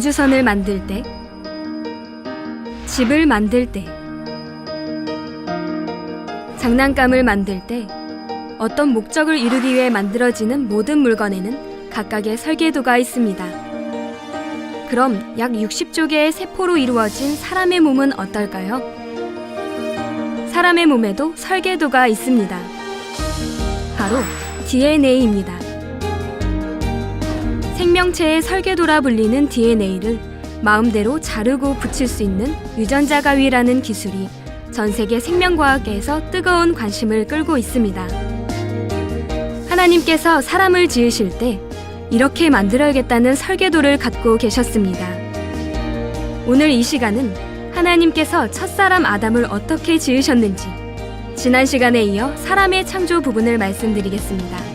우주선을 만들 때, 집을 만들 때, 장난감을 만들 때, 어떤 목적을 이루기 위해 만들어지는 모든 물건에는 각각의 설계도가 있습니다. 그럼 약 60조 개의 세포로 이루어진 사람의 몸은 어떨까요? 사람의 몸에도 설계도가 있습니다. 바로 DNA입니다. 생명체의 설계도라 불리는 DNA를 마음대로 자르고 붙일 수 있는 유전자 가위라는 기술이 전 세계 생명과학계에서 뜨거운 관심을 끌고 있습니다. 하나님께서 사람을 지으실 때 이렇게 만들어야겠다는 설계도를 갖고 계셨습니다. 오늘 이 시간은 하나님께서 첫사람 아담을 어떻게 지으셨는지 지난 시간에 이어 사람의 창조 부분을 말씀드리겠습니다.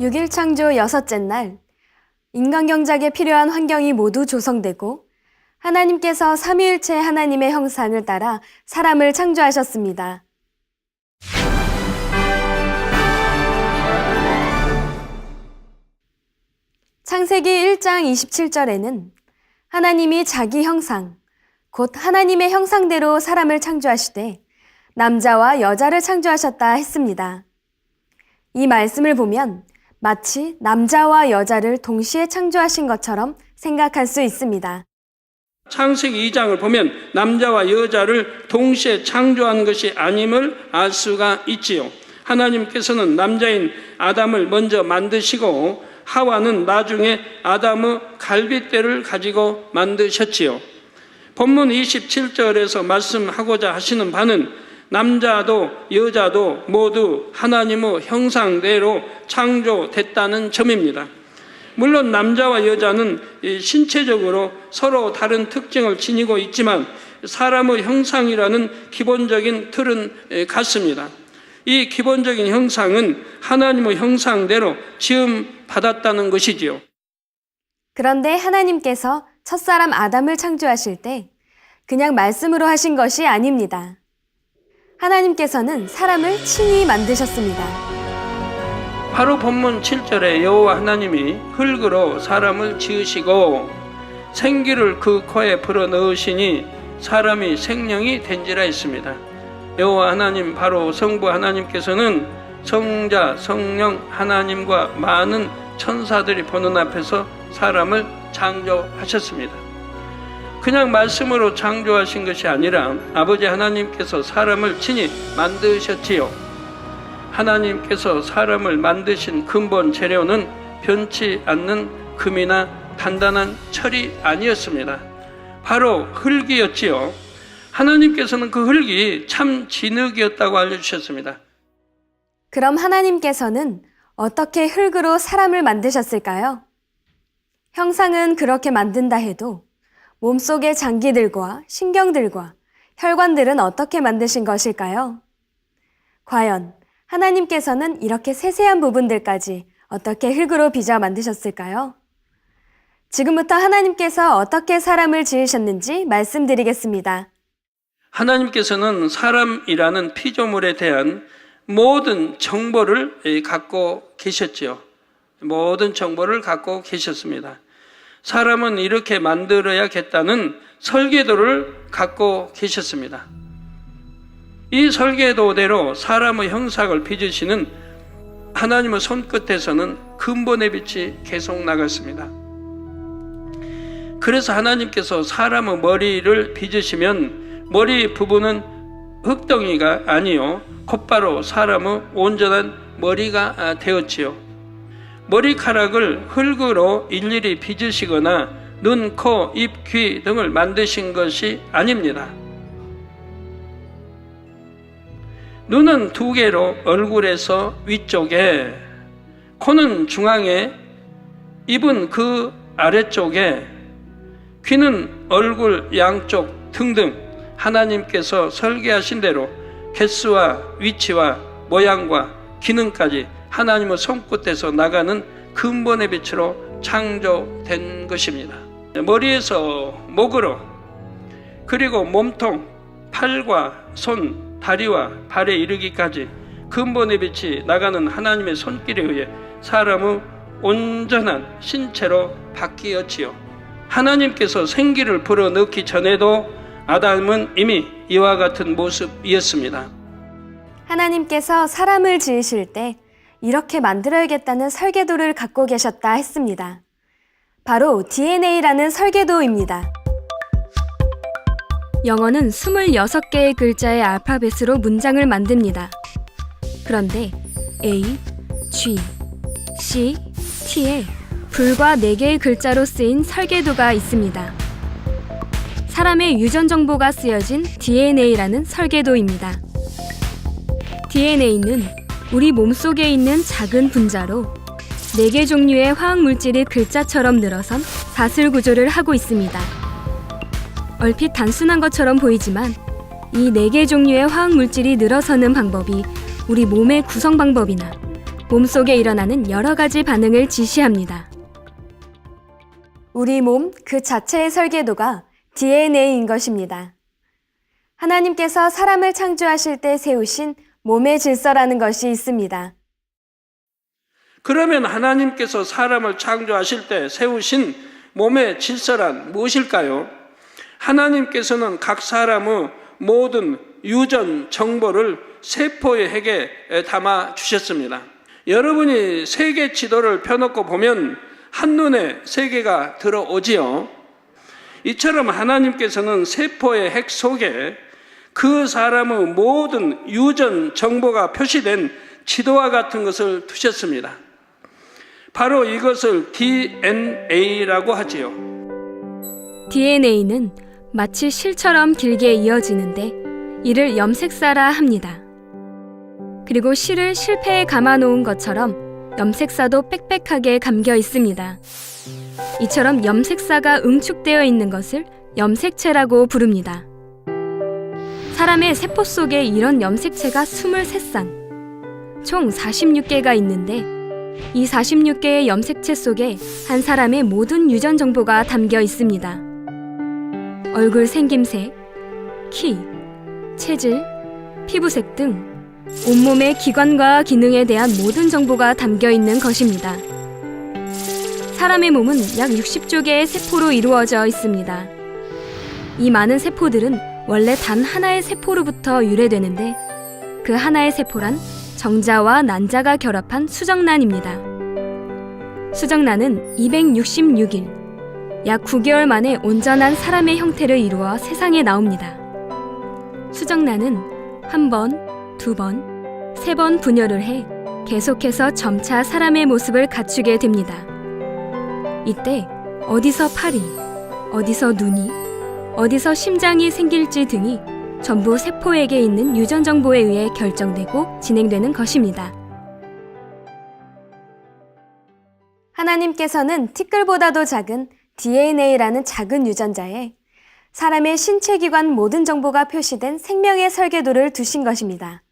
6일 창조 여섯째 날, 인간 경작에 필요한 환경이 모두 조성되고, 하나님께서 삼위일체 하나님의 형상을 따라 사람을 창조하셨습니다. 창세기 1장 27절에는 하나님이 자기 형상, 곧 하나님의 형상대로 사람을 창조하시되, 남자와 여자를 창조하셨다 했습니다. 이 말씀을 보면 마치 남자와 여자를 동시에 창조하신 것처럼 생각할 수 있습니다. 창세기 2장을 보면 남자와 여자를 동시에 창조한 것이 아님을 알 수가 있지요. 하나님께서는 남자인 아담을 먼저 만드시고 하와는 나중에 아담의 갈빗대를 가지고 만드셨지요. 본문 27절에서 말씀하고자 하시는 바는 남자도 여자도 모두 하나님의 형상대로 창조됐다는 점입니다. 물론 남자와 여자는 이 신체적으로 서로 다른 특징을 지니고 있지만 사람의 형상이라는 기본적인 틀은 에, 같습니다. 이 기본적인 형상은 하나님의 형상대로 지음 받았다는 것이지요. 그런데 하나님께서 첫사람 아담을 창조하실 때 그냥 말씀으로 하신 것이 아닙니다. 하나님께서는 사람을 친히 만드셨습니다. 바로 본문 7절에 여호와 하나님이 흙으로 사람을 지으시고 생기를 그 코에 불어 넣으시니 사람이 생명이 된지라 했습니다. 여호와 하나님 바로 성부 하나님께서는 성자 성령 하나님과 많은 천사들이 보는 앞에서 사람을 창조하셨습니다. 그냥 말씀으로 창조하신 것이 아니라 아버지 하나님께서 사람을 친히 만드셨지요. 하나님께서 사람을 만드신 근본 재료는 변치 않는 금이나 단단한 철이 아니었습니다. 바로 흙이었지요. 하나님께서는 그 흙이 참 진흙이었다고 알려주셨습니다. 그럼 하나님께서는 어떻게 흙으로 사람을 만드셨을까요? 형상은 그렇게 만든다 해도 몸속의 장기들과 신경들과 혈관들은 어떻게 만드신 것일까요? 과연 하나님께서는 이렇게 세세한 부분들까지 어떻게 흙으로 빚어 만드셨을까요? 지금부터 하나님께서 어떻게 사람을 지으셨는지 말씀드리겠습니다. 하나님께서는 사람이라는 피조물에 대한 모든 정보를 예, 갖고 계셨지요. 모든 정보를 갖고 계셨습니다. 사람은 이렇게 만들어야겠다는 설계도를 갖고 계셨습니다. 이 설계도대로 사람의 형상을 빚으시는 하나님의 손끝에서는 근본의 빛이 계속 나갔습니다. 그래서 하나님께서 사람의 머리를 빚으시면 머리 부분은 흙덩이가 아니요 곧바로 사람의 온전한 머리가 아, 되었지요. 머리카락을 흙으로 일일이 빚으시거나 눈, 코, 입, 귀 등을 만드신 것이 아닙니다. 눈은 두 개로 얼굴에서 위쪽에, 코는 중앙에, 입은 그 아래쪽에, 귀는 얼굴 양쪽 등등 하나님께서 설계하신 대로 개수와 위치와 모양과 기능까지 하나님의 손끝에서 나가는 근본의 빛으로 창조된 것입니다. 머리에서 목으로 그리고 몸통, 팔과 손, 다리와 발에 이르기까지 근본의 빛이 나가는 하나님의 손길에 의해 사람의 온전한 신체로 바뀌었지요. 하나님께서 생기를 불어넣기 전에도 아담은 이미 이와 같은 모습이었습니다. 하나님께서 사람을 지으실 때 이렇게 만들어야겠다는 설계도를 갖고 계셨다 했습니다. 바로 DNA라는 설계도입니다. 영어는 26개의 글자의 알파벳으로 문장을 만듭니다. 그런데 A, G, C, T에 불과 4개의 글자로 쓰인 설계도가 있습니다. 사람의 유전 정보가 쓰여진 DNA라는 설계도입니다. DNA는 우리 몸속에 있는 작은 분자로 4개 종류의 화학 물질이 글자처럼 늘어선 사슬 구조를 하고 있습니다. 얼핏 단순한 것처럼 보이지만 이 4개 종류의 화학 물질이 늘어서는 방법이 우리 몸의 구성 방법이나 몸속에 일어나는 여러 가지 반응을 지시합니다. 우리 몸 그 자체의 설계도가 DNA인 것입니다. 하나님께서 사람을 창조하실 때 세우신 몸의 질서라는 것이 있습니다. 그러면 하나님께서 사람을 창조하실 때 세우신 몸의 질서란 무엇일까요? 하나님께서는 각 사람의 모든 유전 정보를 세포의 핵에 담아 주셨습니다. 여러분이 세계 지도를 펴놓고 보면 한눈에 세계가 들어오지요. 이처럼 하나님께서는 세포의 핵 속에 그 사람의 모든 유전 정보가 표시된 지도와 같은 것을 두셨습니다. 바로 이것을 DNA라고 하지요. DNA는 마치 실처럼 길게 이어지는데 이를 염색사라 합니다. 그리고 실을 실패에 감아 놓은 것처럼 염색사도 빽빽하게 감겨 있습니다. 이처럼 염색사가 응축되어 있는 것을 염색체라고 부릅니다. 사람의 세포 속에 이런 염색체가 23쌍, 총 46개가 있는데 이 46개의 염색체 속에 한 사람의 모든 유전 정보가 담겨 있습니다. 얼굴 생김새, 키, 체질, 피부색 등 온몸의 기관과 기능에 대한 모든 정보가 담겨 있는 것입니다. 사람의 몸은 약 60조 개의 세포로 이루어져 있습니다. 이 많은 세포들은 원래 단 하나의 세포로부터 유래되는데 그 하나의 세포란 정자와 난자가 결합한 수정란입니다. 수정란은 266일, 약 9개월 만에 온전한 사람의 형태를 이루어 세상에 나옵니다. 수정란은 한 번, 두 번, 세 번 분열을 해 계속해서 점차 사람의 모습을 갖추게 됩니다. 이때 어디서 팔이, 어디서 눈이, 어디서 심장이 생길지 등이 전부 세포에게 있는 유전 정보에 의해 결정되고 진행되는 것입니다. 하나님께서는 티끌보다도 작은 DNA라는 작은 유전자에 사람의 신체 기관 모든 정보가 표시된 생명의 설계도를 두신 것입니다.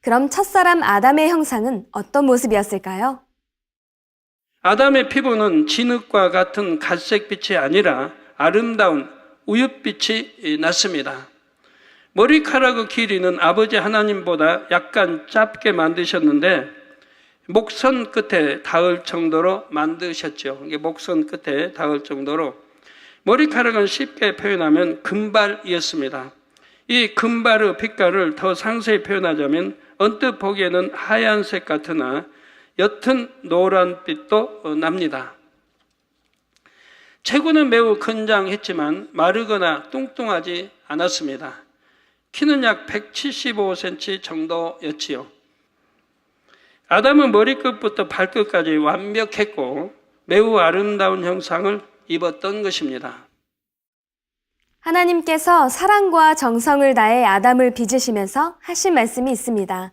그럼 첫사람 아담의 형상은 어떤 모습이었을까요? 아담의 피부는 진흙과 같은 갈색빛이 아니라 아름다운 우윳빛이 났습니다. 머리카락의 길이는 아버지 하나님보다 약간 짧게 만드셨는데 목선 끝에 닿을 정도로 만드셨죠. 이게 목선 끝에 닿을 정도로 머리카락은 쉽게 표현하면 금발이었습니다. 이 금발의 빛깔을 더 상세히 표현하자면 언뜻 보기에는 하얀색 같으나 옅은 노란빛도 납니다. 체구는 매우 건장했지만 마르거나 뚱뚱하지 않았습니다. 키는 약 175cm 정도였지요. 아담은 머리끝부터 발끝까지 완벽했고 매우 아름다운 형상을 입었던 것입니다. 하나님께서 사랑과 정성을 다해 아담을 빚으시면서 하신 말씀이 있습니다.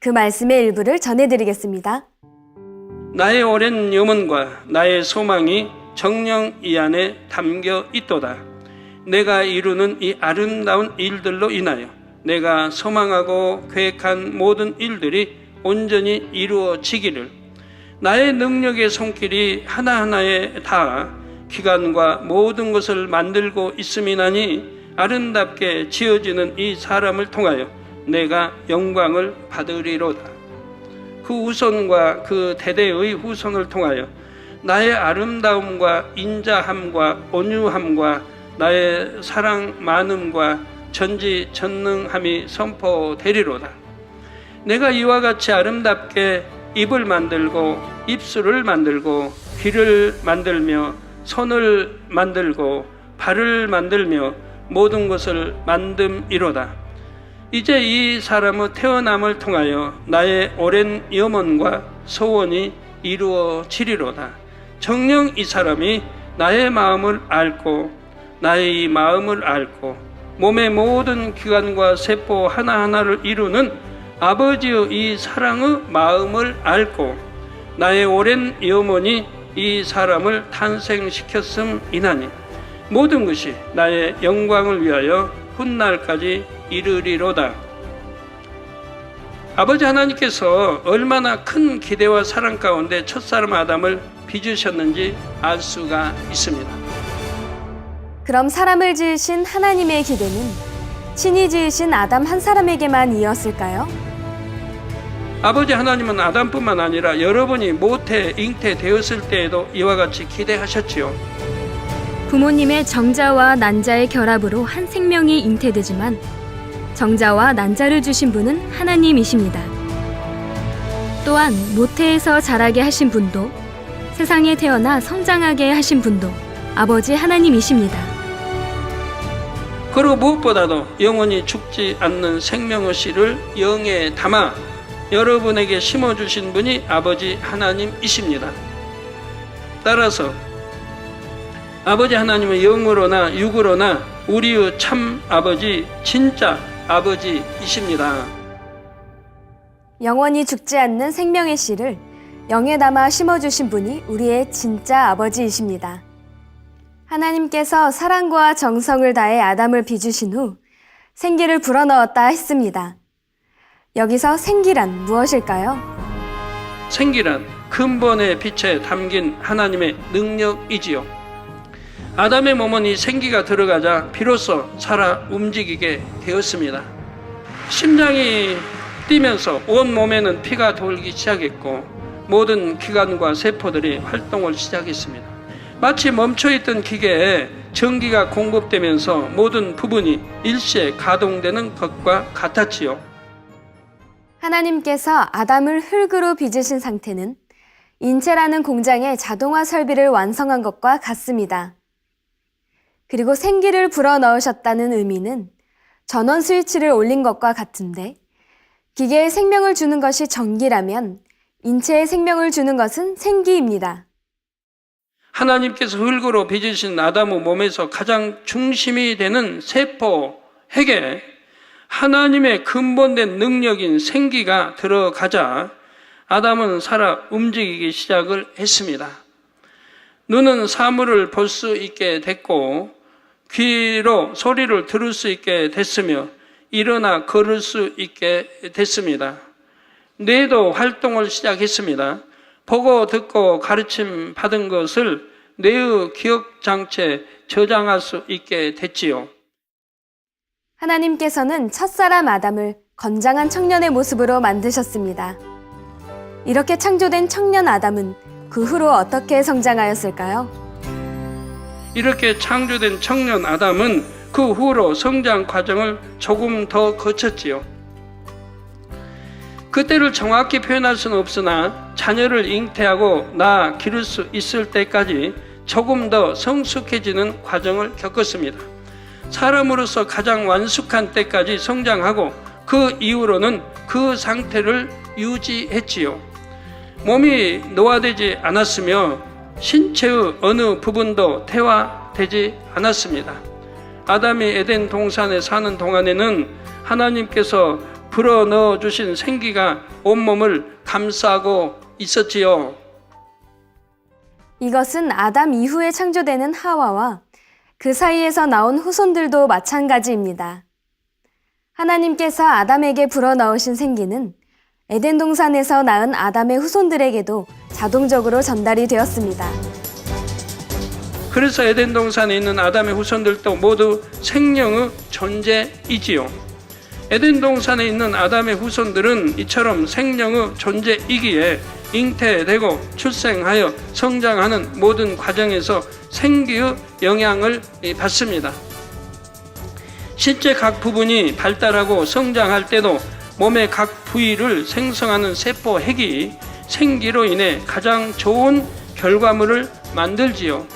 그 말씀의 일부를 전해드리겠습니다. 나의 오랜 염원과 나의 소망이 정령 이 안에 담겨 있도다. 내가 이루는 이 아름다운 일들로 인하여 내가 소망하고 계획한 모든 일들이 온전히 이루어지기를 나의 능력의 손길이 하나하나에 다 기간과 모든 것을 만들고 있음이나니 아름답게 지어지는 이 사람을 통하여 내가 영광을 받으리로다. 그 후손과 그 대대의 후손을 통하여 나의 아름다움과 인자함과 온유함과 나의 사랑 많음과 전지 전능함이 선포되리로다. 내가 이와 같이 아름답게 입을 만들고 입술을 만들고 귀를 만들며 손을 만들고 발을 만들며 모든 것을 만듦이로다. 이제 이 사람의 태어남을 통하여 나의 오랜 염원과 소원이 이루어지리로다. 정녕 이 사람이 나의 마음을 앓고 나의 이 마음을 앓고 몸의 모든 기관과 세포 하나하나를 이루는 아버지의 이 사랑의 마음을 앓고 나의 오랜 염원이 이 사람을 탄생시켰음이나니 모든 것이 나의 영광을 위하여 훗날까지 이르리로다. 아버지 하나님께서 얼마나 큰 기대와 사랑 가운데 첫사람 아담을 빚으셨는지 알 수가 있습니다. 그럼 사람을 지으신 하나님의 기대는 친히 지으신 아담 한 사람에게만 이었을까요? 아버지 하나님은 아담뿐만 아니라 여러분이 모태, 잉태되었을 때에도 이와 같이 기대하셨지요. 부모님의 정자와 난자의 결합으로 한 생명이 잉태되지만 정자와 난자를 주신 분은 하나님이십니다. 또한 모태에서 자라게 하신 분도 세상에 태어나 성장하게 하신 분도 아버지 하나님이십니다. 그리고 무엇보다도 영원히 죽지 않는 생명의 씨를 영에 담아 여러분에게 심어주신 분이 아버지 하나님이십니다. 따라서 아버지 하나님은 영으로나 육으로나 우리의 참 아버지, 진짜 아버지이십니다. 영원히 죽지 않는 생명의 씨를 영에 담아 심어주신 분이 우리의 진짜 아버지이십니다. 하나님께서 사랑과 정성을 다해 아담을 빚으신 후 생기를 불어넣었다 했습니다. 여기서 생기란 무엇일까요? 생기란 근본의 빛에 담긴 하나님의 능력이지요. 아담의 몸은 이 생기가 들어가자 비로소 살아 움직이게 되었습니다. 심장이 뛰면서 온 몸에는 피가 돌기 시작했고 모든 기관과 세포들이 활동을 시작했습니다. 마치 멈춰있던 기계에 전기가 공급되면서 모든 부분이 일시에 가동되는 것과 같았지요. 하나님께서 아담을 흙으로 빚으신 상태는 인체라는 공장의 자동화 설비를 완성한 것과 같습니다. 그리고 생기를 불어 넣으셨다는 의미는 전원 스위치를 올린 것과 같은데 기계에 생명을 주는 것이 전기라면 인체에 생명을 주는 것은 생기입니다. 하나님께서 흙으로 빚으신 아담의 몸에서 가장 중심이 되는 세포, 핵에 하나님의 근본된 능력인 생기가 들어가자 아담은 살아 움직이기 시작을 했습니다. 눈은 사물을 볼 수 있게 됐고 귀로 소리를 들을 수 있게 됐으며 일어나 걸을 수 있게 됐습니다. 뇌도 활동을 시작했습니다. 보고 듣고 가르침 받은 것을 뇌의 기억 장치에 저장할 수 있게 됐지요. 하나님께서는 첫사람 아담을 건장한 청년의 모습으로 만드셨습니다. 이렇게 창조된 청년 아담은 그 후로 어떻게 성장하였을까요? 이렇게 창조된 청년 아담은 그 후로 성장 과정을 조금 더 거쳤지요. 그때를 정확히 표현할 수는 없으나 자녀를 잉태하고 낳아 기를 수 있을 때까지 조금 더 성숙해지는 과정을 겪었습니다. 사람으로서 가장 완숙한 때까지 성장하고 그 이후로는 그 상태를 유지했지요. 몸이 노화되지 않았으며 신체의 어느 부분도 태화되지 않았습니다. 아담이 에덴 동산에 사는 동안에는 하나님께서 불어 넣어 주신 생기가 온몸을 감싸고 있었지요. 이것은 아담 이후에 창조되는 하와와 그 사이에서 나온 후손들도 마찬가지입니다. 하나님께서 아담에게 불어 넣으신 생기는 에덴 동산에서 낳은 아담의 후손들에게도 자동적으로 전달이 되었습니다. 그래서 에덴 동산에 있는 아담의 후손들도 모두 생명의 존재이지요. 에덴 동산에 있는 아담의 후손들은 이처럼 생명의 존재이기에 잉태되고 출생하여 성장하는 모든 과정에서 생기의 영향을 받습니다. 실제 각 부분이 발달하고 성장할 때도 몸의 각 부위를 생성하는 세포 핵이 생기로 인해 가장 좋은 결과물을 만들지요.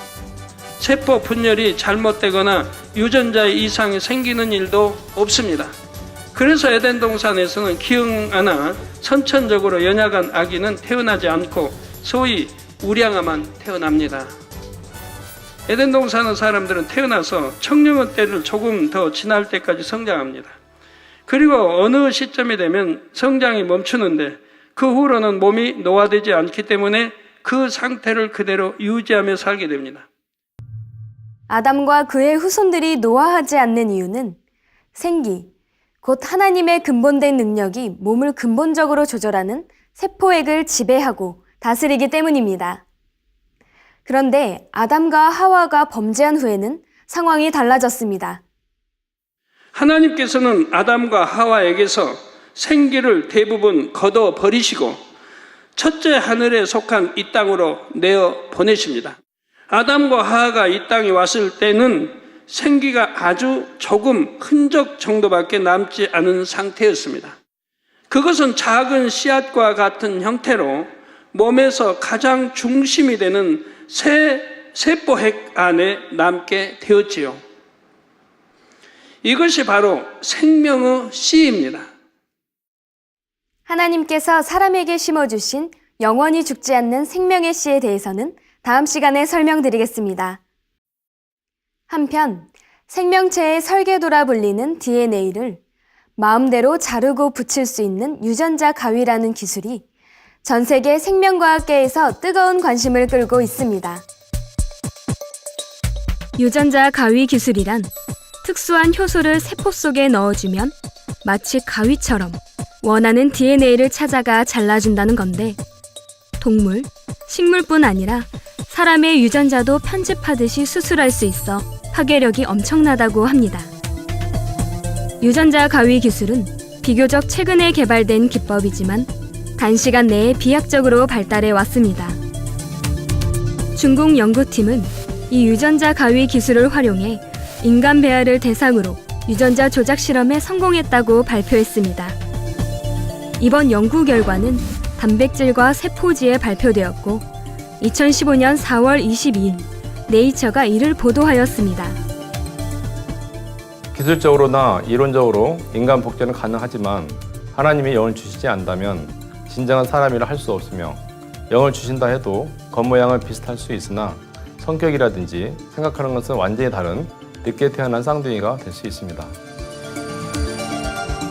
세포 분열이 잘못되거나 유전자 이상이 생기는 일도 없습니다. 그래서 에덴 동산에서는 기형 하나 선천적으로 연약한 아기는 태어나지 않고 소위 우량아만 태어납니다. 에덴 동산의 사람들은 태어나서 청년의 때를 조금 더 지날 때까지 성장합니다. 그리고 어느 시점이 되면 성장이 멈추는데 그 후로는 몸이 노화되지 않기 때문에 그 상태를 그대로 유지하며 살게 됩니다. 아담과 그의 후손들이 노화하지 않는 이유는 생기, 곧 하나님의 근본된 능력이 몸을 근본적으로 조절하는 세포액을 지배하고 다스리기 때문입니다. 그런데 아담과 하와가 범죄한 후에는 상황이 달라졌습니다. 하나님께서는 아담과 하와에게서 생기를 대부분 걷어 버리시고 첫째 하늘에 속한 이 땅으로 내어 보내십니다. 아담과 하와가 이 땅에 왔을 때는 생기가 아주 조금 흔적 정도밖에 남지 않은 상태였습니다. 그것은 작은 씨앗과 같은 형태로 몸에서 가장 중심이 되는 새 세포핵 안에 남게 되었지요. 이것이 바로 생명의 씨입니다. 하나님께서 사람에게 심어주신 영원히 죽지 않는 생명의 씨에 대해서는 다음 시간에 설명드리겠습니다. 한편 생명체의 설계도라 불리는 DNA를 마음대로 자르고 붙일 수 있는 유전자 가위라는 기술이 전 세계 생명과학계에서 뜨거운 관심을 끌고 있습니다. 유전자 가위 기술이란 특수한 효소를 세포 속에 넣어주면 마치 가위처럼 원하는 DNA를 찾아가 잘라준다는 건데 동물, 식물뿐 아니라 사람의 유전자도 편집하듯이 수술할 수 있어 파괴력이 엄청나다고 합니다. 유전자 가위 기술은 비교적 최근에 개발된 기법이지만 단시간 내에 비약적으로 발달해 왔습니다. 중국 연구팀은 이 유전자 가위 기술을 활용해 인간 배아를 대상으로 유전자 조작 실험에 성공했다고 발표했습니다. 이번 연구 결과는 단백질과 세포지에 발표되었고 2015년 4월 22일 네이처가 이를 보도하였습니다. 기술적으로나 이론적으로 인간 복제는 가능하지만 하나님이 영을 주시지 않다면 진정한 사람이라 할 수 없으며 영을 주신다 해도 겉모양은 비슷할 수 있으나 성격이라든지 생각하는 것은 완전히 다른 늦게 태어난 쌍둥이가 될 수 있습니다.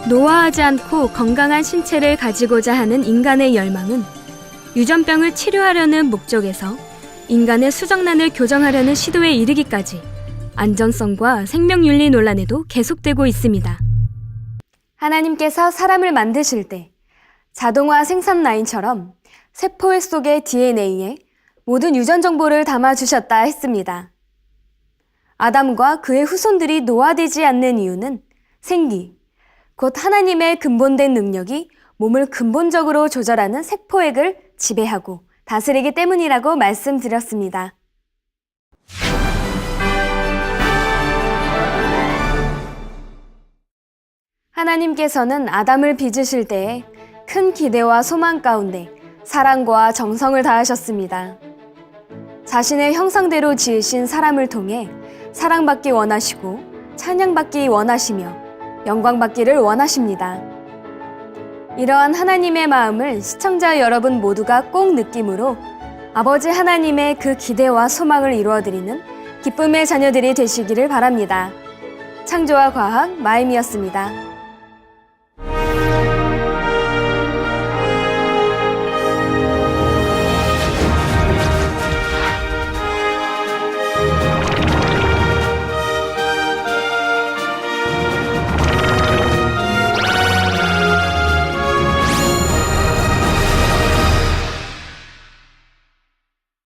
노화하지 않고 건강한 신체를 가지고자 하는 인간의 열망은 유전병을 치료하려는 목적에서 인간의 수정란을 교정하려는 시도에 이르기까지 안전성과 생명윤리 논란에도 계속되고 있습니다. 하나님께서 사람을 만드실 때 자동화 생산 라인처럼 세포 속의 DNA에 모든 유전 정보를 담아 주셨다 했습니다. 아담과 그의 후손들이 노화되지 않는 이유는 생기, 곧 하나님의 근본된 능력이 몸을 근본적으로 조절하는 세포액을 지배하고 다스리기 때문이라고 말씀드렸습니다. 하나님께서는 아담을 빚으실 때에 큰 기대와 소망 가운데 사랑과 정성을 다하셨습니다. 자신의 형상대로 지으신 사람을 통해 사랑받기 원하시고 찬양받기 원하시며 영광받기를 원하십니다. 이러한 하나님의 마음을 시청자 여러분 모두가 꼭 느낌으로 아버지 하나님의 그 기대와 소망을 이루어드리는 기쁨의 자녀들이 되시기를 바랍니다. 창조와 과학 마임이었습니다.